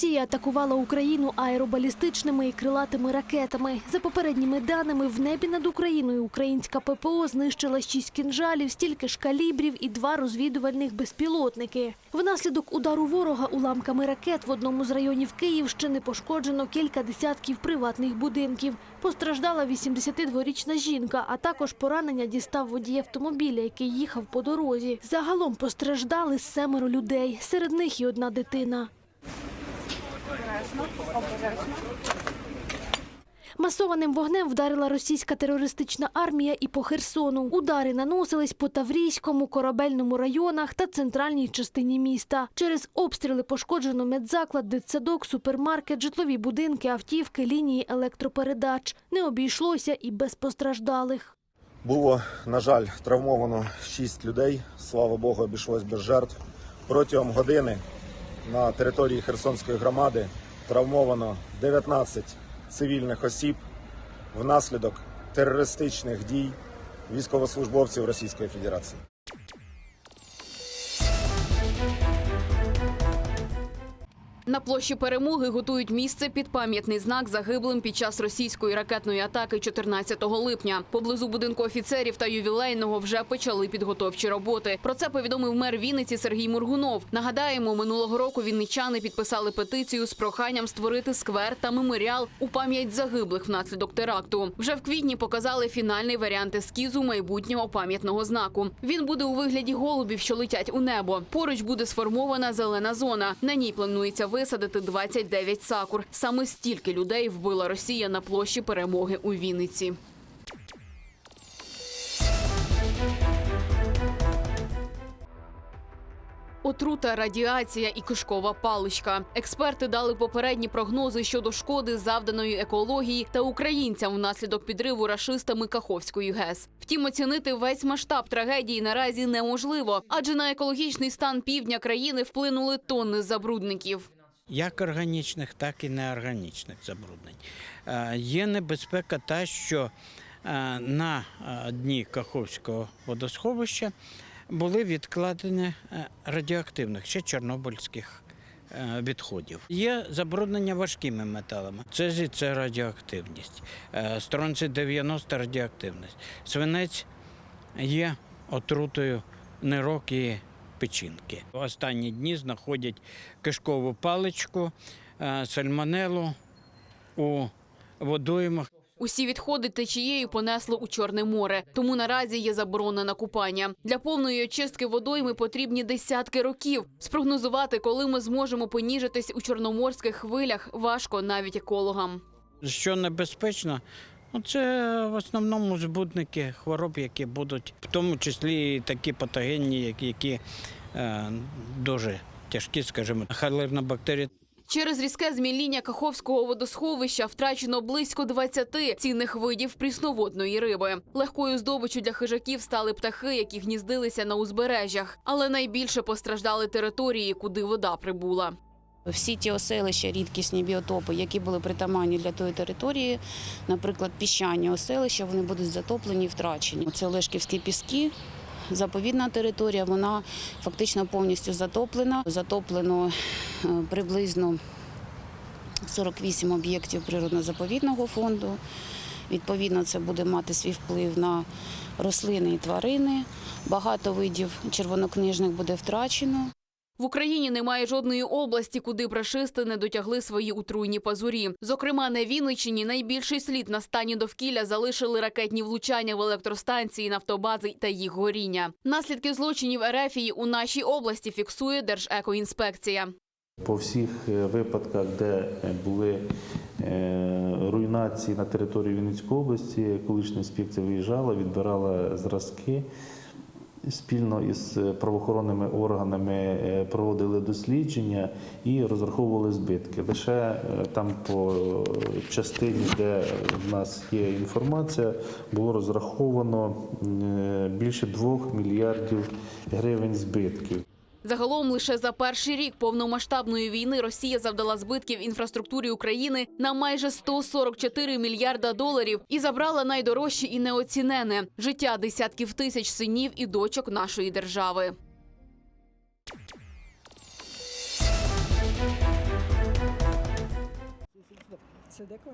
Росія атакувала Україну аеробалістичними і крилатими ракетами. За попередніми даними, в небі над Україною українська ППО знищила шість кінжалів, стільки ж калібрів і два розвідувальних безпілотники. Внаслідок удару ворога уламками ракет в одному з районів Київщини пошкоджено кілька десятків приватних будинків. Постраждала 82-річна жінка, а також поранення дістав водій автомобіля, який їхав по дорозі. Загалом постраждали семеро людей, серед них і одна дитина. Масованим вогнем вдарила російська терористична армія і по Херсону. Удари наносились по Таврійському, корабельному районах та центральній частині міста. Через обстріли пошкоджено медзаклад, дитсадок, супермаркет, житлові будинки, автівки, лінії електропередач. Не обійшлося і без постраждалих. Було, на жаль, травмовано 6 людей. Слава Богу, обійшлось без жертв. Протягом години на території Херсонської громади травмовано 19 цивільних осіб внаслідок терористичних дій військовослужбовців Російської Федерації. На площі перемоги готують місце під пам'ятний знак загиблим під час російської ракетної атаки 14 липня. Поблизу будинку офіцерів та ювілейного вже почали підготовчі роботи. Про це повідомив мер Вінниці Сергій Мургунов. Нагадаємо, минулого року вінничани підписали петицію з проханням створити сквер та меморіал у пам'ять загиблих внаслідок теракту. Вже в квітні показали фінальний варіант ескізу майбутнього пам'ятного знаку. Він буде у вигляді голубів, що летять у небо. Поруч буде сформована зелена зона. На ній планується висадити 29 сакур. Саме стільки людей вбила Росія на площі перемоги у Вінниці. Отрута, радіація і кишкова паличка. Експерти дали попередні прогнози щодо шкоди, завданої екології та українцям внаслідок підриву рашистами Каховської ГЕС. Втім, оцінити весь масштаб трагедії наразі неможливо, адже на екологічний стан півдня країни вплинули тонни забрудників. Як органічних, так і неорганічних забруднень. Е, Є небезпека та, що е, на е, дні Каховського водосховища були відкладені радіоактивних ще чорнобильських відходів. Є забруднення важкими металами. Цезій – це радіоактивність, стронцій 90 радіоактивність. Свинець є отрутою нирок і печінки. В останні дні знаходять кишкову паличку, е, сальмонелу у водоймах. Усі відходи течією понесло у Чорне море, тому наразі є заборона на купання. Для повної очистки водойми потрібні десятки років. Спрогнозувати, коли ми зможемо поніжитись у чорноморських хвилях, важко навіть екологам. Що небезпечно, це в основному збудники хвороб, які будуть, в тому числі такі патогенні, які, е, дуже тяжкі, скажімо, халерна бактерія. Через різке зміління Каховського водосховища втрачено близько 20 цінних видів прісноводної риби. Легкою здобиччю для хижаків стали птахи, які гніздилися на узбережжях, але найбільше постраждали території, куди вода прибула. Всі ті оселища, рідкісні біотопи, які були притаманні для тої території, наприклад, піщані оселища, вони будуть затоплені і втрачені. Це Олешківські піски. Заповідна територія, вона фактично повністю затоплена. Затоплено е, приблизно 48 об'єктів природно-заповідного фонду. Відповідно, це буде мати свій вплив на рослини і тварини. Багато видів червонокнижних буде втрачено. В Україні немає жодної області, куди б не дотягли свої отруйні пазурі. Зокрема, на Вінниччині найбільший слід на стані довкілля залишили ракетні влучання в електростанції, нафтобази та їх горіння. Наслідки злочинів Ерефії у нашій області фіксує Держекоінспекція. По всіх е, випадках, де е, були е, руйнації на території Вінницької області, колишня інспекція виїжджала, відбирала зразки. Спільно із правоохоронними органами е, проводили дослідження і розраховували збитки. Лише е, там по частині, де в нас є інформація, було розраховано е, більше 2 мільярдів гривень збитків. Загалом лише за перший рік повномасштабної війни Росія завдала збитків інфраструктурі України на майже 144 мільярда доларів і забрала найдорожче і неоцінене життя десятків тисяч синів і дочок нашої держави.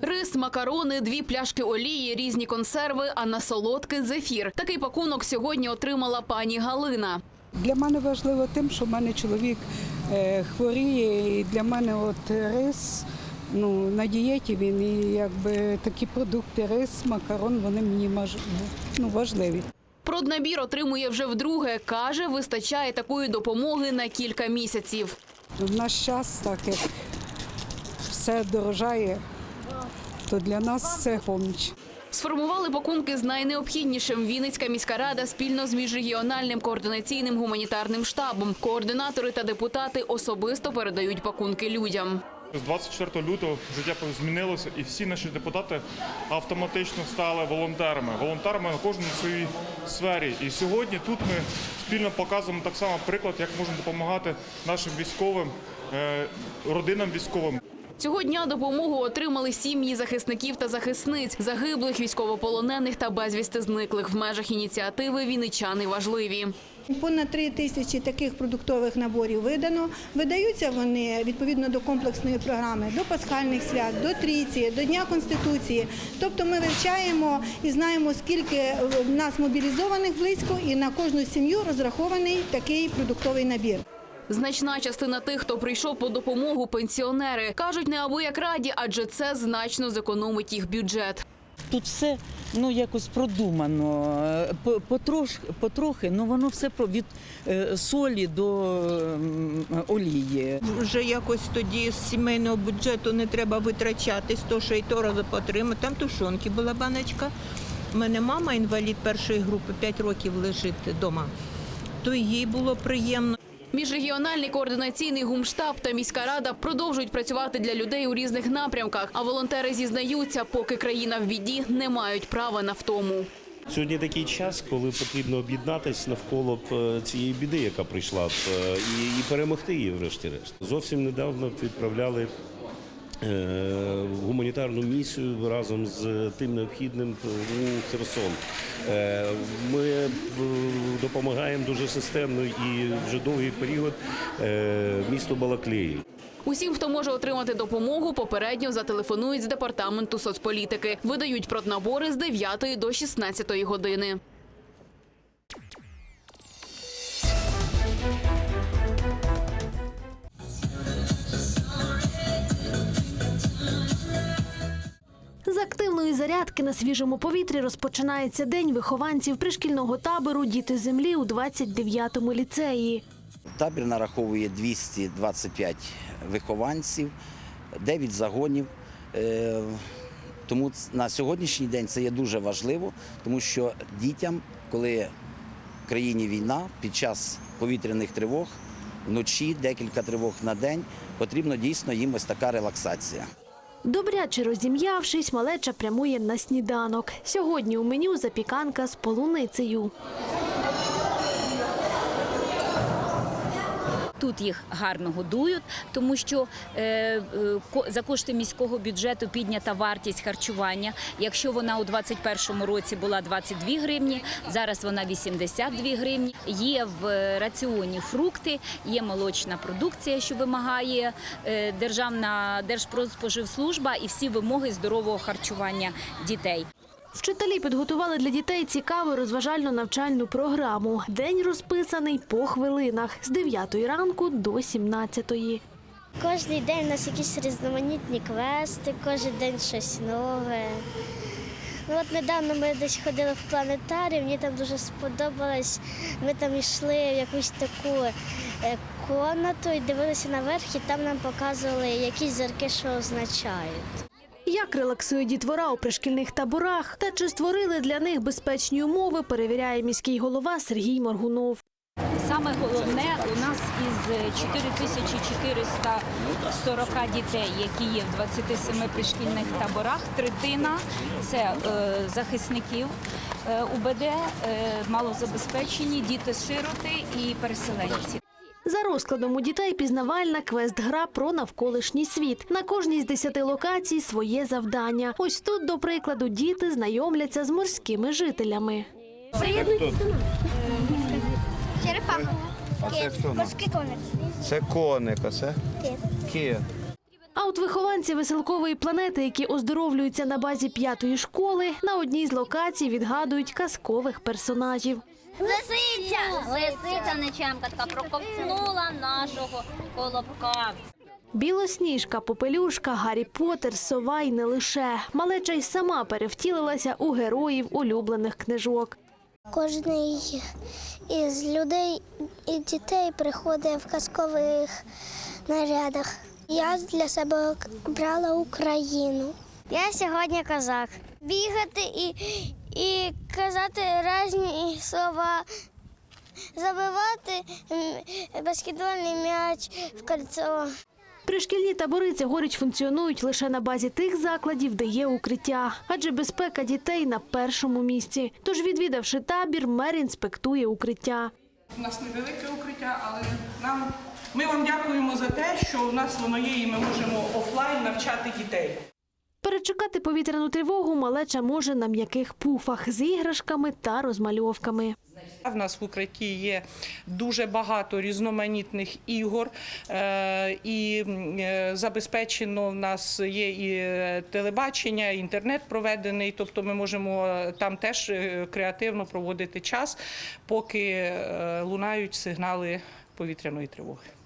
Рис, макарони, дві пляшки олії, різні консерви, а на солодкий зефір. Такий пакунок сьогодні отримала пані Галина. Для мене важливо тим, що в мене чоловік е, хворіє, і для мене от рис. Ну, на дієті він і якби такі продукти, рис, макарон, вони мені ну, важливі. Проднабір отримує вже вдруге. Каже, вистачає такої допомоги на кілька місяців. В наш час, так як все дорожає, то для нас це поміч. Сформували пакунки з найнеобхіднішим. Вінницька міська рада спільно з міжрегіональним координаційним гуманітарним штабом. Координатори та депутати особисто передають пакунки людям. З 24 лютого життя змінилося, і всі наші депутати автоматично стали волонтерами. Волонтерами на кожній своїй сфері. І сьогодні тут ми спільно показуємо так само приклад, як можна допомагати нашим військовим, е, родинам військовим. Цього дня допомогу отримали сім'ї захисників та захисниць, загиблих, військовополонених та безвісти зниклих. В межах ініціативи вінничани важливі. Понад три тисячі таких продуктових наборів видано. Видаються вони відповідно до комплексної програми, до пасхальних свят, до трійці, до Дня Конституції. Тобто ми вивчаємо і знаємо, скільки в нас мобілізованих близько, і на кожну сім'ю розрахований такий продуктовий набір. Значна частина тих, хто прийшов по допомогу, пенсіонери кажуть, неабияк раді, адже це значно зекономить їх бюджет. Тут все ну якось продумано, е, потрош, потрохи, ну воно все від е, солі до олії. Вже якось тоді з сімейного бюджету не треба витрачатись, то що і то рази потримати. Там тушонки була баночка. У мене мама інвалід першої групи, 5 років лежить вдома. То їй було приємно. Міжрегіональний координаційний гумштаб та міська рада продовжують працювати для людей у різних напрямках. А волонтери зізнаються, поки країна в біді, не мають права на втому. Сьогодні такий час, коли потрібно об'єднатися навколо е, цієї біди, яка прийшла, е, і, перемогти її, врешті-решт. Зовсім недавно відправляли гуманітарну місію разом з тим необхідним у Херсон. Е, Ми е, допомагаємо дуже системно і вже довгий період е, місту Балаклеї. Усім, хто може отримати допомогу, попередньо зателефонують з департаменту соцполітики. Видають проднабори з 9 до 16 години. З активної зарядки на свіжому повітрі розпочинається день вихованців пришкільного табору Діти землі у 29-му ліцеї. Табір нараховує 225 вихованців, 9 загонів. Е, Тому на сьогоднішній день це є дуже важливо, тому що дітям, коли в країні війна, під час повітряних тривог, вночі декілька тривог на день, потрібно дійсно їм ось така релаксація. Добряче розім'явшись, малеча прямує на сніданок. Сьогодні у меню запіканка з полуницею. Тут їх гарно годують, тому що е, е, за кошти міського бюджету піднята вартість харчування. Якщо вона у 2021 році була 22 гривні, зараз вона 82 гривні. Є в е, раціоні фрукти, є молочна продукція, що вимагає Державна Держпродспоживслужба і всі вимоги здорового харчування дітей. Вчителі підготували для дітей цікаву розважально-навчальну програму. День розписаний по хвилинах з 9 ранку до 17. Кожний день у нас якісь різноманітні квести, кожен день щось нове. Ну от недавно ми десь ходили в планетарій, мені там дуже сподобалось. Ми там йшли в якусь таку е, комнату і дивилися наверх, і там нам показували якісь зірки, що означають. Як релаксує дітвора у пришкільних таборах та чи створили для них безпечні умови, перевіряє міський голова Сергій Моргунов. Саме головне у нас із 4440 дітей, які є в 27 пришкільних таборах, третина це е, захисників е, УБД, е, малозабезпечені, діти-сироти і переселенці. За розкладом у дітей пізнавальна квест-гра про навколишній світ. На кожній з десяти локацій своє завдання. Ось тут, до прикладу, діти знайомляться з морськими жителями. А це? Морський коник. Це коник, а це кит. А от вихованці веселкової планети, які оздоровлюються на базі п'ятої школи, на одній з локацій відгадують казкових персонажів. Лисиця! Лисиця нечемка така проковтнула нашого колобка. Білосніжка, попелюшка, Гаррі Поттер, сова й не лише. Малеча й сама перевтілилася у героїв улюблених книжок. Кожний із людей і дітей приходить в казкових нарядах. Я для себе брала Україну. Я сьогодні козак. Бігати і, і казати різні слова, забивати баскетбольний м'яч в кольцо. Пришкільні табори цьогоріч функціонують лише на базі тих закладів, де є укриття, адже безпека дітей на першому місці. Тож, відвідавши табір, мер інспектує укриття. У нас невелике укриття, але нам ми вам дякуємо за те, що у нас воно є, і ми можемо офлайн навчати дітей. Перечекати повітряну тривогу малеча може на м'яких пуфах з іграшками та розмальовками. В нас в укритті є дуже багато різноманітних ігор, е, і е, забезпечено в нас є і е, телебачення, і інтернет проведений. Тобто ми можемо там теж креативно проводити час, поки лунають сигнали повітряної тривоги.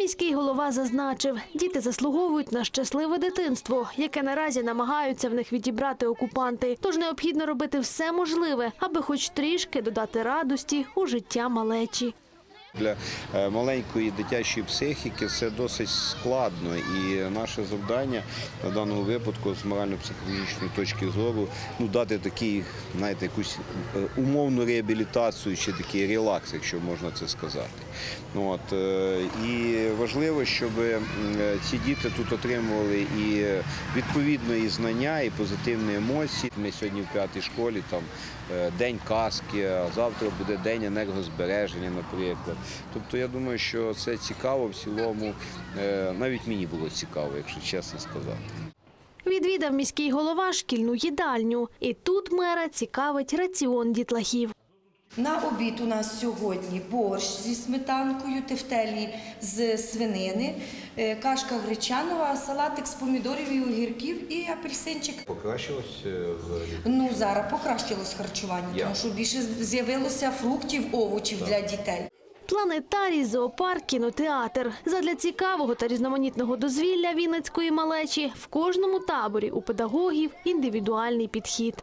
Міський голова зазначив, діти заслуговують на щасливе дитинство, яке наразі намагаються в них відібрати окупанти. Тож необхідно робити все можливе, аби хоч трішки додати радості у життя малечі. Для е, маленької дитячої психіки це досить складно, і наше завдання на даному випадку з морально-психологічної точки зору ну дати такий, знаєте, якусь е, умовну реабілітацію чи такий релакс, якщо можна це сказати. От, е, і важливо, щоб ці діти тут отримували і відповідно і знання, і позитивні емоції. Ми сьогодні в п'ятій школі там день казки, а завтра буде день енергозбереження, наприклад. Тобто я думаю, що це цікаво в цілому. Е, Навіть мені було цікаво, якщо чесно сказати. Відвідав міський голова шкільну їдальню. І тут мера цікавить раціон дітлахів. На обід у нас сьогодні борщ зі сметанкою, тефтелі з свинини, е, кашка гречанова, салатик з помідорів і огірків і апельсинчик. Покращилось в Ну зараз покращилось харчування, тому що більше з'явилося фруктів, овочів для дітей. Планетарій, зоопарк, кінотеатр. Задля цікавого та різноманітного дозвілля вінницької малечі в кожному таборі у педагогів індивідуальний підхід.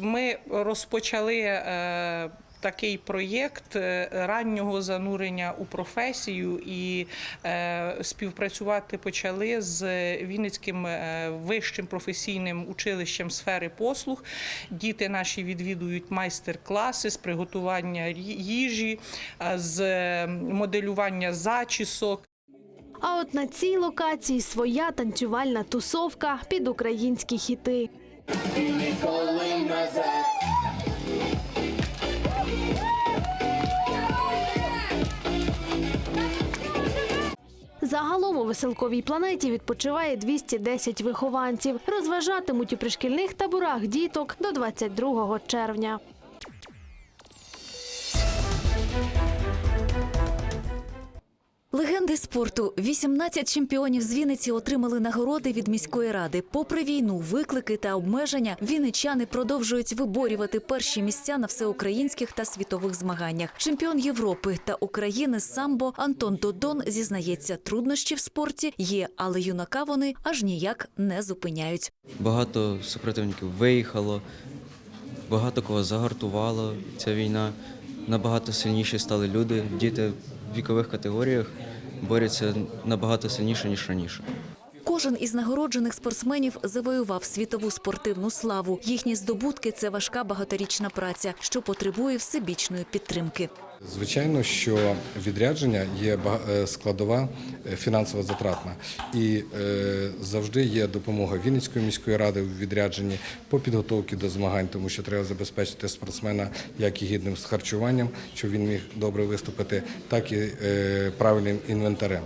Ми розпочали е, такий проєкт е, раннього занурення у професію і е, співпрацювати почали з Вінницьким е, вищим професійним училищем сфери послуг. Діти наші відвідують майстер-класи з приготування їжі, з моделювання зачісок. А от на цій локації своя танцювальна тусовка під українські хіти. Загалом у веселковій планеті відпочиває 210 вихованців. Розважатимуть у пришкільних таборах діток до 22 червня. Легенди спорту 18 чемпіонів з Вінниці отримали нагороди від міської ради. Попри війну, виклики та обмеження, вінничани продовжують виборювати перші місця на всеукраїнських та світових змаганнях. Чемпіон Європи та України самбо Антон Додон зізнається, труднощі в спорті є, але юнака вони аж ніяк не зупиняють. Багато супротивників виїхало, багато кого загартувало ця війна. Набагато сильніші стали люди, діти в вікових категоріях борються набагато сильніше, ніж раніше. Кожен із нагороджених спортсменів завоював світову спортивну славу. Їхні здобутки це важка багаторічна праця, що потребує всебічної підтримки. Звичайно, що відрядження є е, складова е, фінансово затратна, і е, завжди є допомога Вінницької міської ради у відрядженні по підготовці до змагань, тому що треба забезпечити спортсмена як і гідним з харчуванням, щоб він міг добре виступити, так і правильним інвентарем.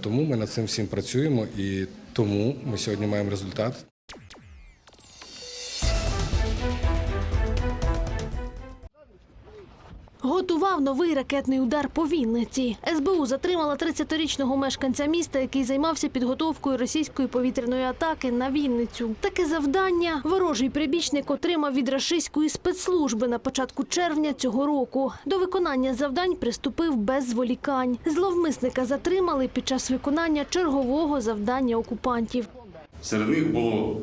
Тому ми над цим всім працюємо, і тому ми сьогодні маємо результат. Готував новий ракетний удар по Вінниці. СБУ затримала 30-річного мешканця міста, який займався підготовкою російської повітряної атаки на Вінницю. Таке завдання ворожий прибічник отримав від рашистської спецслужби на початку червня цього року. До виконання завдань приступив без зволікань. Зловмисника затримали під час виконання чергового завдання окупантів. Серед них було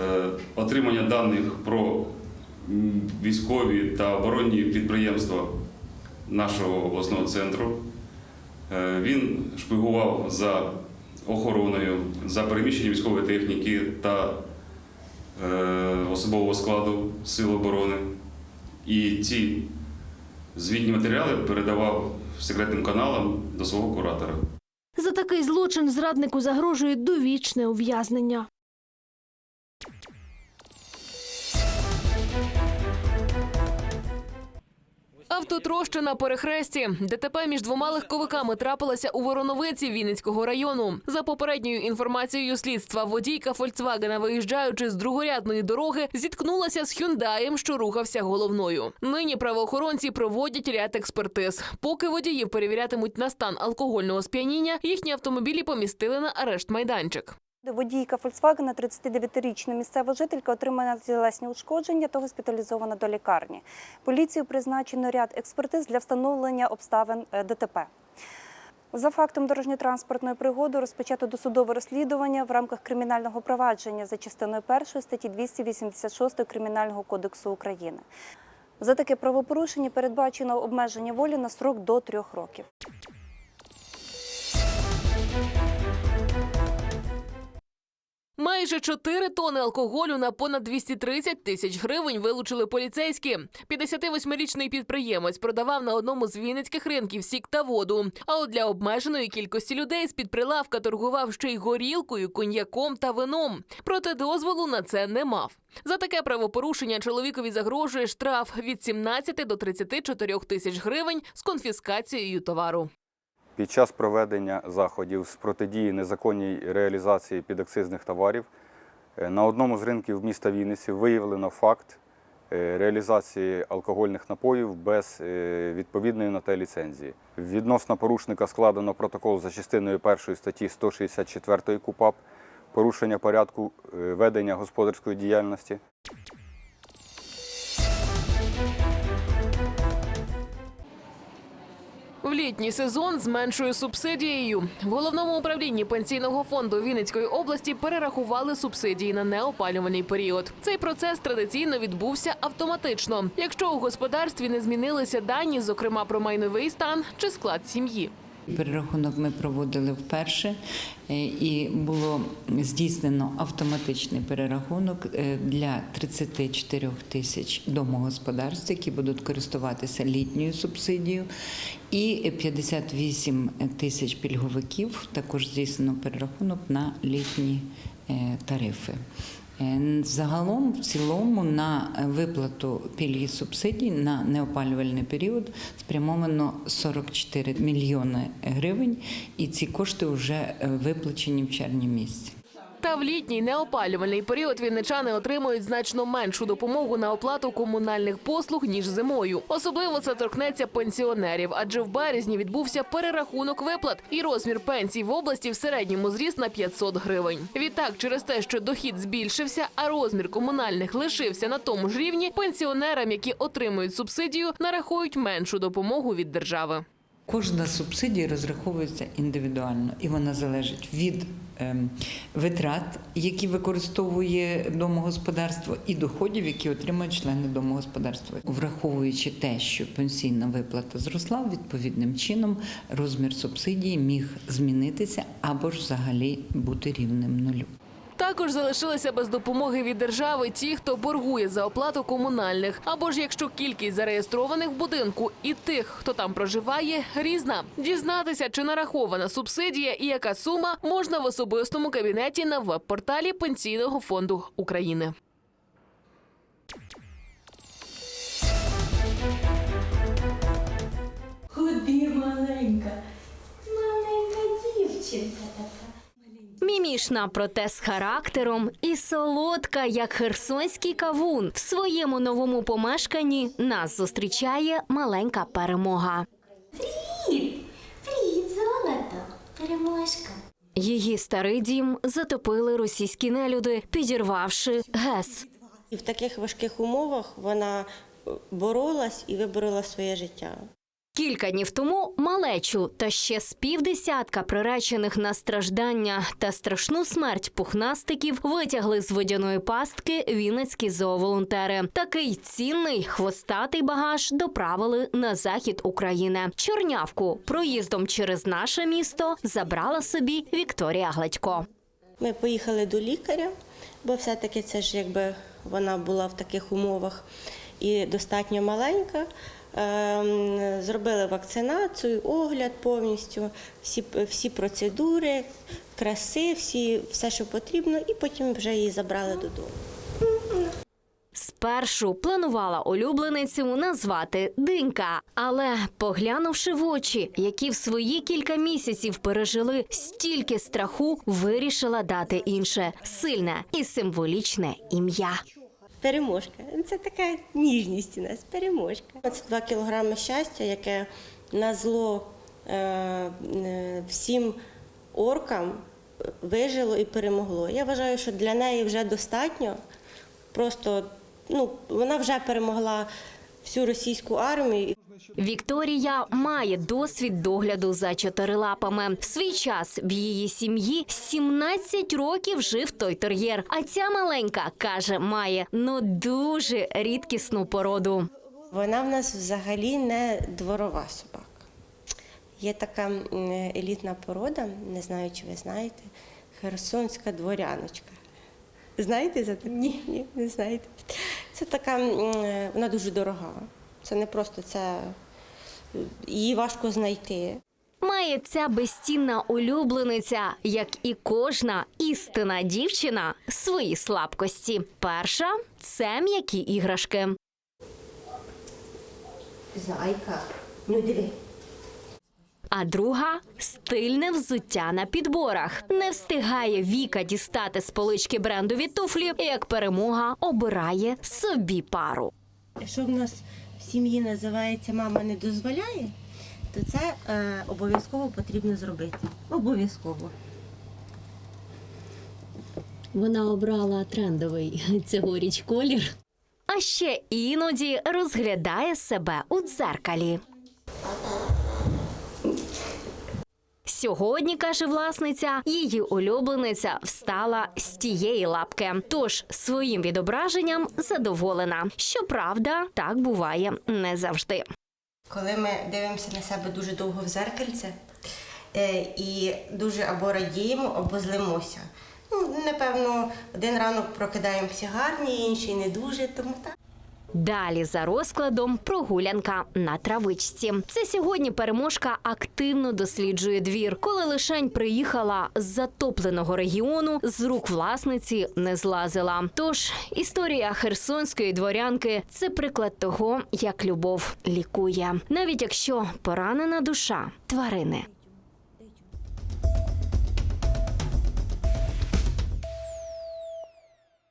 е, отримання даних про військові та оборонні підприємства нашого обласного центру. Е, Він шпигував за охороною, за переміщенням військової техніки та е, особового складу Сил оборони. І ці звітні матеріали передавав секретним каналам до свого куратора. За такий злочин зраднику загрожує довічне ув'язнення. Автотроща на перехресті. ДТП між двома легковиками трапилася у Вороновиці Вінницького району. За попередньою інформацією слідства, водійка Фольксвагена, виїжджаючи з другорядної дороги, зіткнулася з Хюндаєм, що рухався головною. Нині правоохоронці проводять ряд експертиз. Поки водіїв перевірятимуть на стан алкогольного сп'яніння, їхні автомобілі помістили на арешт майданчик. Водійка Фольксвагена, 39-річна місцева жителька, отримала тілесні ушкодження та госпіталізована до лікарні. Поліцію призначено ряд експертиз для встановлення обставин е, ДТП. За фактом дорожньо-транспортної пригоди розпочато досудове розслідування в рамках кримінального провадження за частиною 1 статті 286 Кримінального кодексу України. За таке правопорушення передбачено обмеження волі на срок до трьох років. Майже 4 тони алкоголю на понад 230 тисяч гривень вилучили поліцейські. 58-річний підприємець продавав на одному з вінницьких ринків сік та воду. А от для обмеженої кількості людей з-під прилавка торгував ще й горілкою, коньяком та вином. Проте дозволу на це не мав. За таке правопорушення чоловікові загрожує штраф від 17 до 34 тисяч гривень з конфіскацією товару. Під час проведення заходів з протидії незаконній реалізації підакцизних товарів е, на одному з ринків міста Вінниці виявлено факт е, реалізації алкогольних напоїв без е, відповідної на те ліцензії. Відносно порушника складено протокол за частиною 1 статті 164 КУПАП порушення порядку ведення господарської діяльності. В літній сезон з меншою субсидією в головному управлінні пенсійного фонду Вінницької області перерахували субсидії на неопалювальний період. Цей процес традиційно відбувся автоматично, якщо у господарстві не змінилися дані, зокрема про майновий стан чи склад сім'ї. Перерахунок ми проводили вперше, е, і було здійснено автоматичний перерахунок е, для 34 тисяч домогосподарств, які будуть користуватися літньою субсидією, і 58 тисяч пільговиків також здійснено перерахунок на літні е, тарифи. Е, Загалом, в цілому, на виплату пільги субсидій на неопалювальний період спрямовано 44 мільйони гривень, і ці кошти вже е, виплачені в червні місяці. Та в літній неопалювальний період вінничани отримують значно меншу допомогу на оплату комунальних послуг ніж зимою. Особливо це торкнеться пенсіонерів, адже в березні відбувся перерахунок виплат, і розмір пенсій в області в середньому зріс на 500 гривень. Відтак, через те, що дохід збільшився, а розмір комунальних лишився на тому ж рівні, пенсіонерам, які отримують субсидію, нарахують меншу допомогу від держави. Кожна субсидія розраховується індивідуально, і вона залежить від ем, витрат, які використовує домогосподарство, і доходів, які отримують члени домогосподарства. Враховуючи те, що пенсійна виплата зросла, відповідним чином розмір субсидії міг змінитися або ж взагалі бути рівним нулю. Також залишилися без допомоги від держави ті, хто боргує за оплату комунальних, або ж якщо кількість зареєстрованих в будинку і тих, хто там проживає, різна. Дізнатися, чи нарахована субсидія і яка сума можна в особистому кабінеті на веб-порталі Пенсійного фонду України. Куди маленька? Маленька дівчинка така. Міміш пишна, проте з характером, і солодка, як херсонський кавун. В своєму новому помешканні нас зустрічає маленька перемога. Привіт! Привіт, золото! Переможка! Її старий дім затопили російські нелюди, підірвавши ГЕС. І в таких важких умовах вона боролась і виборола своє життя. Кілька днів тому малечу та ще з півдесятка приречених на страждання та страшну смерть пухнастиків витягли з водяної пастки вінницькі зооволонтери. Такий цінний хвостатий багаж доправили на захід України. Чорнявку проїздом через наше місто забрала собі Вікторія Гладько. Ми поїхали до лікаря, бо все-таки це ж якби вона була в таких умовах і достатньо маленька. Ем, Зробили вакцинацію, огляд повністю, всі, всі процедури, краси, всі, все, що потрібно, і потім вже її забрали додому. Спершу планувала улюбленицю назвати Динька, але поглянувши в очі, які в свої кілька місяців пережили стільки страху, вирішила дати інше сильне і символічне ім'я. Переможка. Це така ніжність у нас, переможка. Це два кілограми щастя, яке на зло е, е, всім оркам вижило і перемогло. Я вважаю, що для неї вже достатньо. Просто ну, вона вже перемогла всю російську армію. Вікторія має досвід догляду за чотирилапами. В свій час в її сім'ї 17 років жив той тер'єр. А ця маленька каже, має ну дуже рідкісну породу. Вона в нас взагалі не дворова собака. Є така елітна порода, не знаю, чи ви знаєте, херсонська дворяночка. Знаєте за таку? Ні, ні, не знаєте. Це така, вона дуже дорога. Це не просто це її важко знайти. Має ця безцінна улюблениця, як і кожна істина дівчина, свої слабкості. Перша це м'які іграшки. Зайка, ну диви. А друга стильне взуття на підборах. Не встигає Віка дістати з полички брендові туфлі, як перемога обирає собі пару. Що в нас сім'ї називається мама не дозволяє, то це е, обов'язково потрібно зробити. Обов'язково. Вона обрала трендовий цьогоріч колір. А ще іноді розглядає себе у дзеркалі. Сьогодні, каже власниця, її улюблениця встала з тієї лапки. Тож своїм відображенням задоволена. Щоправда, так буває не завжди. Коли ми дивимося на себе дуже довго в зеркальце е, і дуже або радіємо, або злимося. Ну, напевно, один ранок прокидаємося гарні, інший не дуже, тому так. Далі за розкладом прогулянка на травичці. Це сьогодні переможка активно досліджує двір. Коли лишень приїхала з затопленого регіону, з рук власниці не злазила. Тож історія херсонської дворянки це приклад того, як любов лікує, навіть якщо поранена душа тварини